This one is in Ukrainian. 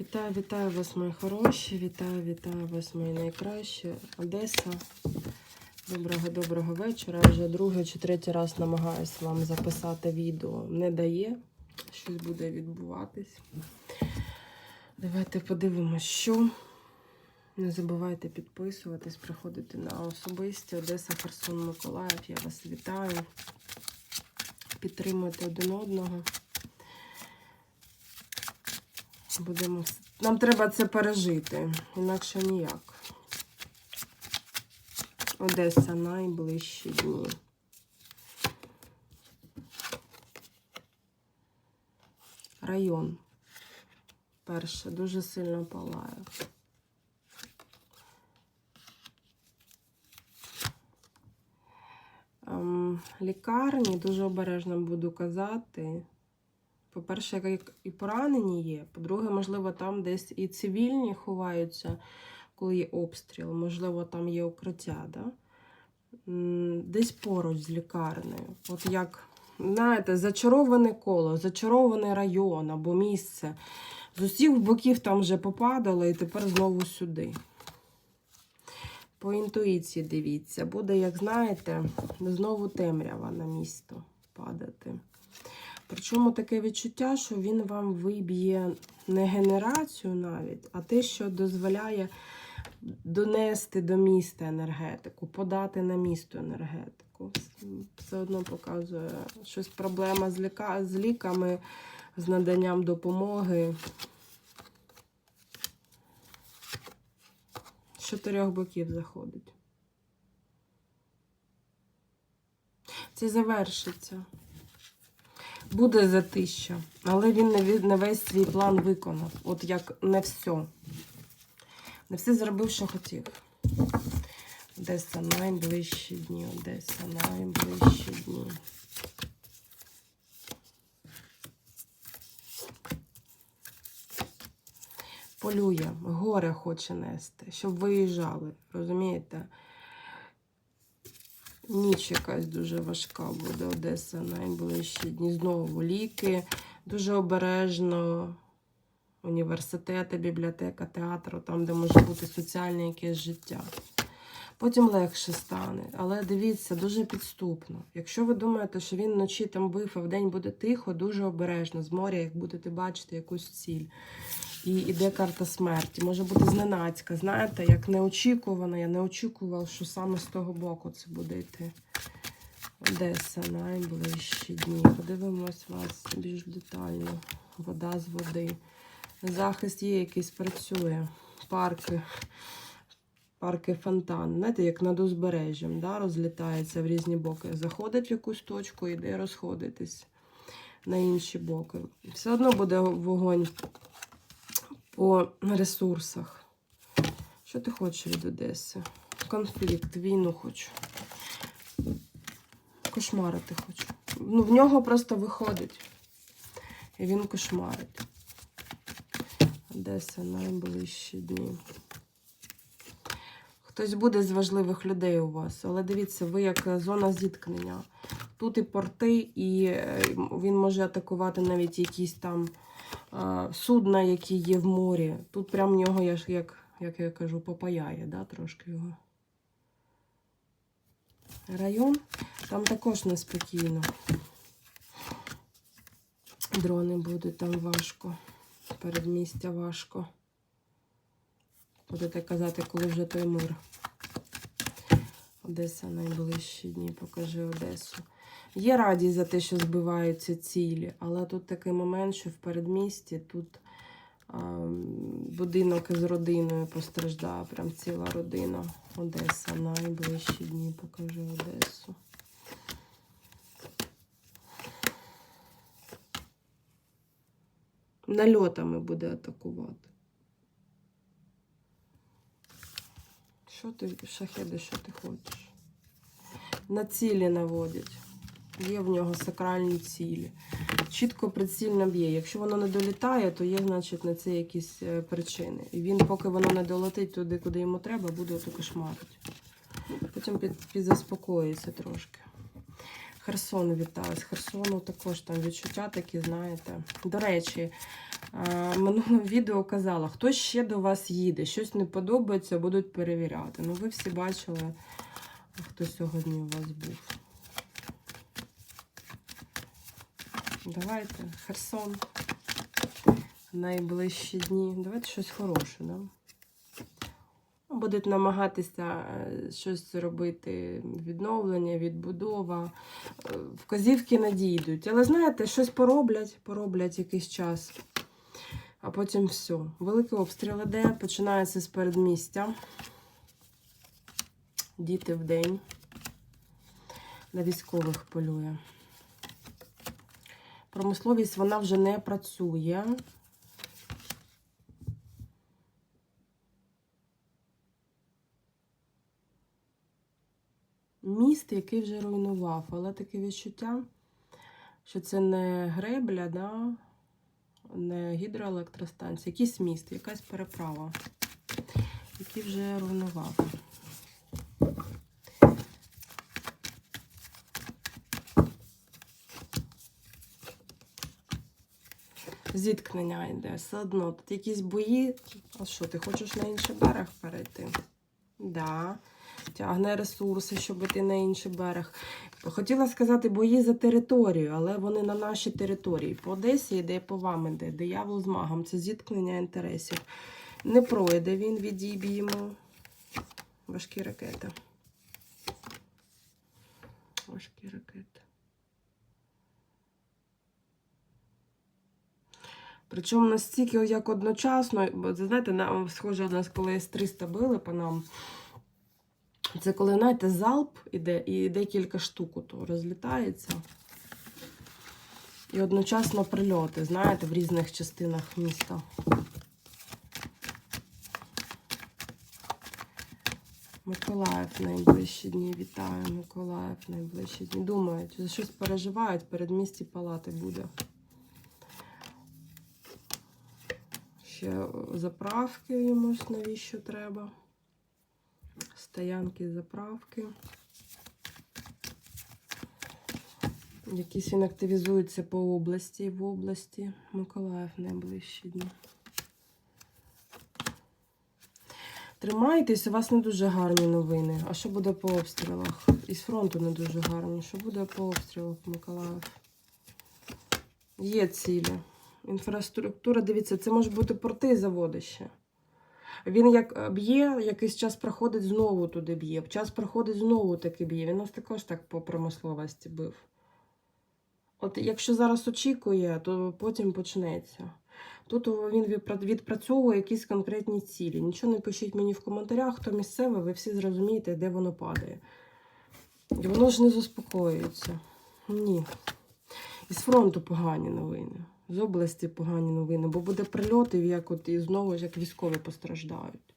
Вітаю, вітаю вас, мої хороші. Вітаю, вітаю вас, мої найкращі. Одеса. Доброго доброго вечора. Вже другий чи третій раз намагаюся вам записати відео. Не дає. Щось буде відбуватись. Давайте подивимося, що. Не забувайте підписуватись, приходити на особисті Одеса, Херсон, Миколаїв. Я вас вітаю. Підтримуйте один одного. Будемо... Нам треба це пережити, інакше ніяк. Одеса найближчі дні. Район. Перше, дуже сильно палає. Ем, лікарні дуже обережно буду казати. По-перше, і поранені є. По-друге, можливо, там десь і цивільні ховаються, коли є обстріл. Можливо, там є укриття. Да? Десь поруч з лікарнею. От як, знаєте, зачароване коло, зачарований район або місце. З усіх боків там вже попадало і тепер знову сюди. По інтуїції дивіться, буде, як знаєте, знову темрява на місто падати. Причому таке відчуття, що він вам виб'є не генерацію навіть, а те, що дозволяє донести до міста енергетику, подати на місто енергетику. Все одно показує щось проблема з, ліка... з ліками, з наданням допомоги. З чотирьох боків заходить. Це завершиться. Буде затища, але він не, весь свій план виконав. От як не все. Не все зробив, що хотів. Одеса найближчі дні. Одеса найближчі дні. Полює, горе хоче нести, щоб виїжджали. Розумієте? Ніч якась дуже важка буде Одеса найближчі дні. Знову ліки. Дуже обережно. Університети, бібліотека, театр, там, де може бути соціальне якесь життя. Потім легше стане. Але дивіться, дуже підступно. Якщо ви думаєте, що він вночі там бив, а вдень буде тихо, дуже обережно. З моря, як будете бачити якусь ціль. І іде карта смерті. Може бути зненацька. Знаєте, як неочікувано. Я не очікував, що саме з того боку це буде йти. Одеса найближчі дні. Подивимось вас більш детально. Вода з води. Захист є, якийсь працює. Парки. Парки фонтан. Знаєте, як над узбережжям, да, розлітається в різні боки. Заходить в якусь точку, іде розходитись на інші боки. Все одно буде вогонь по ресурсах. Що ти хочеш від Одеси? Конфлікт, війну хочу. Кошмарити хочу. Ну, в нього просто виходить. І він кошмарить. Одеса найближчі дні. Хтось буде з важливих людей у вас, але дивіться, ви як е, зона зіткнення. Тут і порти, і е, він може атакувати навіть якісь там судна, які є в морі. Тут прям в нього, я ж, як, як я кажу, попаяє, да, трошки його. Район, там також неспокійно. Дрони будуть там важко. Передмістя важко. Будете казати, коли вже той мир. Одеса найближчі дні, покажи Одесу. Є радість за те, що збиваються цілі, але тут такий момент, що в передмісті тут а, будинок із родиною постраждав, прям ціла родина. Одеса найближчі дні, покажи Одесу. Нальотами буде атакувати. Що ти, шахеди, що ти хочеш? На цілі наводять. Є в нього сакральні цілі. Чітко прицільно б'є. Якщо воно не долітає, то є, значить, на це якісь е, причини. І він, поки воно не долетить туди, куди йому треба, буде ото кошмарити. Потім під, підзаспокоїться трошки. Херсон вітаю. З Херсону також там відчуття такі, знаєте. До речі, е, минуле відео казала, хто ще до вас їде, щось не подобається, будуть перевіряти. Ну, ви всі бачили, хто сьогодні у вас був. Давайте, Херсон. Найближчі дні. Давайте щось хороше, да? Будуть намагатися е, щось робити, відновлення, відбудова. Е, Вказівки надійдуть. Але знаєте, щось пороблять, пороблять якийсь час. А потім все. Великий обстріл іде, починається з передмістя. Діти в день. На військових полює. Промисловість вона вже не працює. Міст, який вже руйнував, але таке відчуття, що це не гребля, да? не гідроелектростанція, якийсь міст, якась переправа, який вже руйнував. Зіткнення йде, все одно. Тут якісь бої. А що, ти хочеш на інший берег перейти? Да. Тягне ресурси, щоб іти на інший берег. Хотіла сказати бої за територію, але вони на нашій території. По Одесі йде, по вам іде. Диявол з магом. Це зіткнення інтересів. Не пройде він, відіб'ємо. Важкі ракети. Важкі ракети. Причому настільки як одночасно, бо знаєте, на, схоже, у нас коли С-300 били по нам. Це коли, знаєте, залп іде і декілька штук то розлітається. І одночасно прильоти, знаєте, в різних частинах міста. Миколаїв найближчі дні. Вітаю, Миколаїв найближчі дні. Думають, за щось переживають, передмісті палати буде. Ще заправки йому ж навіщо треба. Стоянки, заправки. Якісь він активізується по області в області. Миколаїв найближчі дні. Тримайтесь, у вас не дуже гарні новини. А що буде по обстрілах? Із фронту не дуже гарні. Що буде по обстрілах, Миколаїв? Є цілі. Інфраструктура, дивіться, це може бути порти заводище. Він як б'є, якийсь час проходить, знову туди б'є. Час проходить, знову таки б'є. Він нас також так по промисловості бив. От якщо зараз очікує, то потім почнеться. Тут він відпрацьовує якісь конкретні цілі. Нічого не пишіть мені в коментарях, хто місцевий, ви всі зрозумієте, де воно падає. І воно ж не заспокоюється. Ні. Із фронту погані новини. З області погані новини, бо буде прильотів, як от і знову ж як військові постраждають.